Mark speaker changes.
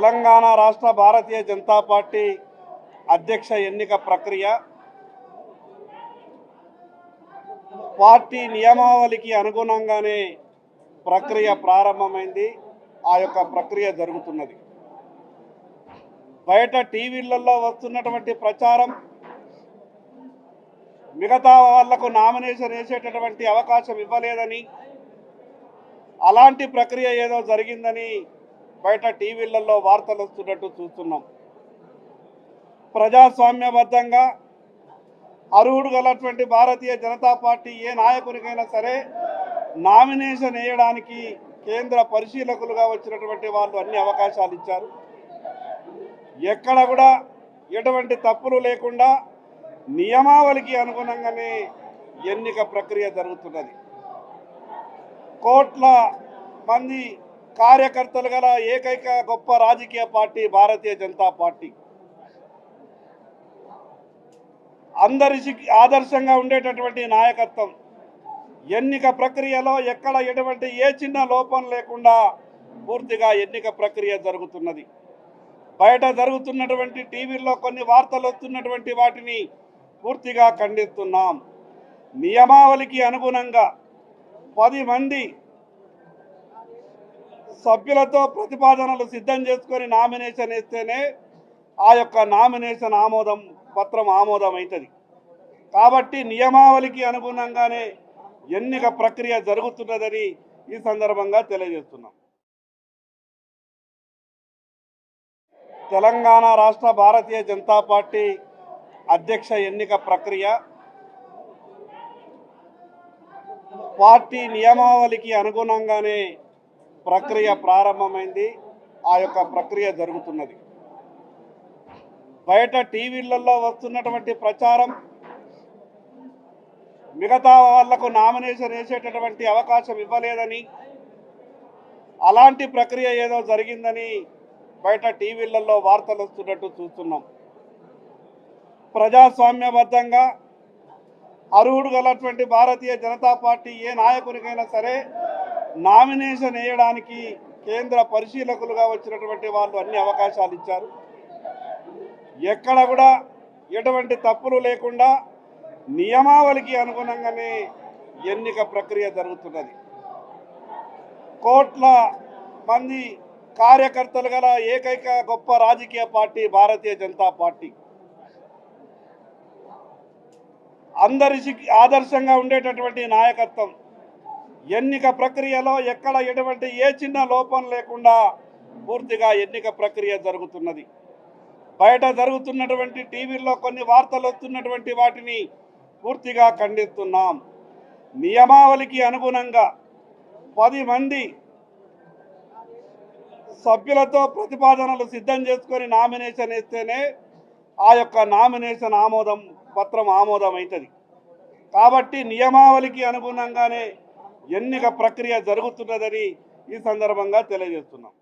Speaker 1: తెలంగాణ రాష్ట్ర భారతీయ జనతా పార్టీ అధ్యక్ష ఎన్నిక ప్రక్రియ పార్టీ నియమావళికి అనుగుణంగానే ప్రక్రియ ప్రారంభమైంది. ఆ యొక్క ప్రక్రియ జరుగుతున్నది. బయట టీవీలలో వస్తున్నటువంటి ప్రచారం మిగతా వాళ్ళకు నామినేషన్ వేసేటటువంటి అవకాశం ఇవ్వలేదని అలాంటి ప్రక్రియ ఏదో జరిగిందని బయట టీవీలలో వార్తలు వస్తున్నట్టు చూస్తున్నాం. ప్రజాస్వామ్యబద్ధంగా అర్హుడు గలటువంటి భారతీయ జనతా పార్టీ ఏ నాయకునికైనా సరే నామినేషన్ వేయడానికి కేంద్ర పరిశీలకులుగా వచ్చినటువంటి వాళ్ళు అన్ని అవకాశాలు ఇచ్చారు. ఎక్కడ కూడా ఎటువంటి తప్పులు లేకుండా నియమావళికి అనుగుణంగానే ఎన్నిక ప్రక్రియ జరుగుతున్నది. కోట్ల మంది కార్యకర్తలు గల ఏకైక గొప్ప రాజకీయ పార్టీ భారతీయ జనతా పార్టీ. అందరికి ఆదర్శంగా ఉండేటటువంటి నాయకత్వం. ఎన్నిక ప్రక్రియలో ఎక్కడ ఎటువంటి ఏ చిన్న లోపం లేకుండా పూర్తిగా ఎన్నిక ప్రక్రియ జరుగుతున్నది. బయట జరుగుతున్నటువంటి టీవీల్లో కొన్ని వార్తలు వస్తున్నటువంటి వాటిని పూర్తిగా ఖండిస్తున్నాం. నియమావళికి అనుగుణంగా పది మంది సభ్యులతో ప్రతిపాదనలు సిద్ధం చేసుకొని నామినేషన్ వేస్తేనే ఆ యొక్క నామినేషన్ ఆమోదం పత్రం ఆమోదం అవుతుంది కాబట్టి నియమావళికి అనుగుణంగానే ఎన్నిక ప్రక్రియ జరుగుతున్నదని ఈ సందర్భంగా తెలియజేస్తున్నాం. తెలంగాణ రాష్ట్ర భారతీయ జనతా పార్టీ అధ్యక్ష ఎన్నిక ప్రక్రియ పార్టీ నియమావళికి అనుగుణంగానే ప్రక్రియ ప్రారంభమైంది. ఆ యొక్క ప్రక్రియ జరుగుతున్నది. బయట టీవీలలో వస్తున్నటువంటి ప్రచారం మిగతా వాళ్ళకు నామినేషన్ వేసేటటువంటి అవకాశం ఇవ్వలేదని అలాంటి ప్రక్రియ ఏదో జరిగిందని బయట టీవీలలో వార్తలు వస్తున్నట్టు చూస్తున్నాం. ప్రజాస్వామ్యబద్ధంగా అర్హుడు గలటువంటి భారతీయ జనతా పార్టీ ఏ నాయకునికైనా సరే నామినేషన్ వేయడానికి కేంద్ర పరిశీలకులుగా వచ్చినటువంటి వాళ్ళు అన్ని అవకాశాలు ఇచ్చారు. ఎక్కడ కూడా ఎటువంటి తప్పులు లేకుండా నియమావళికి అనుగుణంగానే ఎన్నిక ప్రక్రియ జరుగుతున్నది. కోట్ల మంది కార్యకర్తలు గల ఏకైక గొప్ప రాజకీయ పార్టీ భారతీయ జనతా పార్టీ. అందరి ఆదర్శంగా ఉండేటటువంటి నాయకత్వం ఎన్నిక ప్రక్రియలో ఎక్కడ ఎటువంటి ఏ చిన్న లోపం లేకుండా పూర్తిగా ఎన్నిక ప్రక్రియ జరుగుతున్నది. బయట జరుగుతున్నటువంటి టీవీల్లో కొన్ని వార్తలు వస్తున్నటువంటి వాటిని పూర్తిగా ఖండిస్తున్నాం. నియమావళికి అనుగుణంగా పది మంది సభ్యులతో ప్రతిపాదనలు సిద్ధం చేసుకొని నామినేషన్ ఇస్తేనే ఆ యొక్క నామినేషన్ ఆమోదం పత్రం ఆమోదం అవుతుంది కాబట్టి నియమావళికి అనుగుణంగానే ఎన్నిక ప్రక్రియ జరుగుతున్నదని ఈ సందర్భంగా తెలియజేస్తున్నాం.